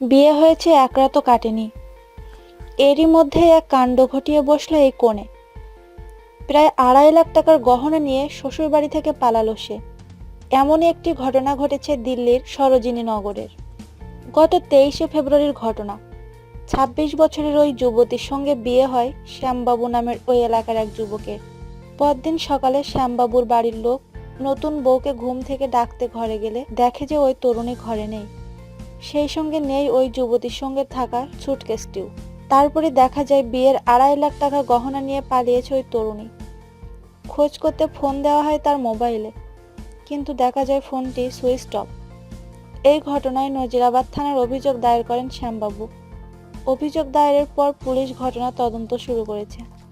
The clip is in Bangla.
বিয়ে হয়েছে এক রাতও কাটেনি। এরই মধ্যে এক কাণ্ড ঘটিয়ে বসল এই কোণে। প্রায় আড়াই লাখ টাকার গহনা নিয়ে শ্বশুর বাড়ি থেকে পালালো সে। এমনই একটি ঘটনা ঘটেছে দিল্লির সরোজিনী নগরের। গত তেইশে ফেব্রুয়ারির ঘটনা। ছাব্বিশ বছরের ওই যুবতীর সঙ্গে বিয়ে হয় শ্যামবাবু নামের ওই এলাকার এক যুবকের। পরদিন সকালে শ্যামবাবুর বাড়ির লোক নতুন বউকে ঘুম থেকে ডাকতে ঘরে গেলে দেখে যে ওই তরুণী ঘরে নেই। সেই সঙ্গে নেই ওই যুবতীর সঙ্গে থাকা সুটকেসটিও। তারপরে দেখা যায় বিয়ের আড়াই লাখ টাকা গহনা নিয়ে পালিয়েছে ওই তরুণী। খোঁজ করতে ফোন দেওয়া হয় তার মোবাইলে। কিন্তু দেখা যায় ফোনটি সুইচ অফ। এই ঘটনায় নজিরাবাদ থানার অভিযোগ দায়ের করেন শ্যামবাবু। অভিযোগ দায়েরের পর পুলিশ ঘটনা তদন্ত শুরু করেছে।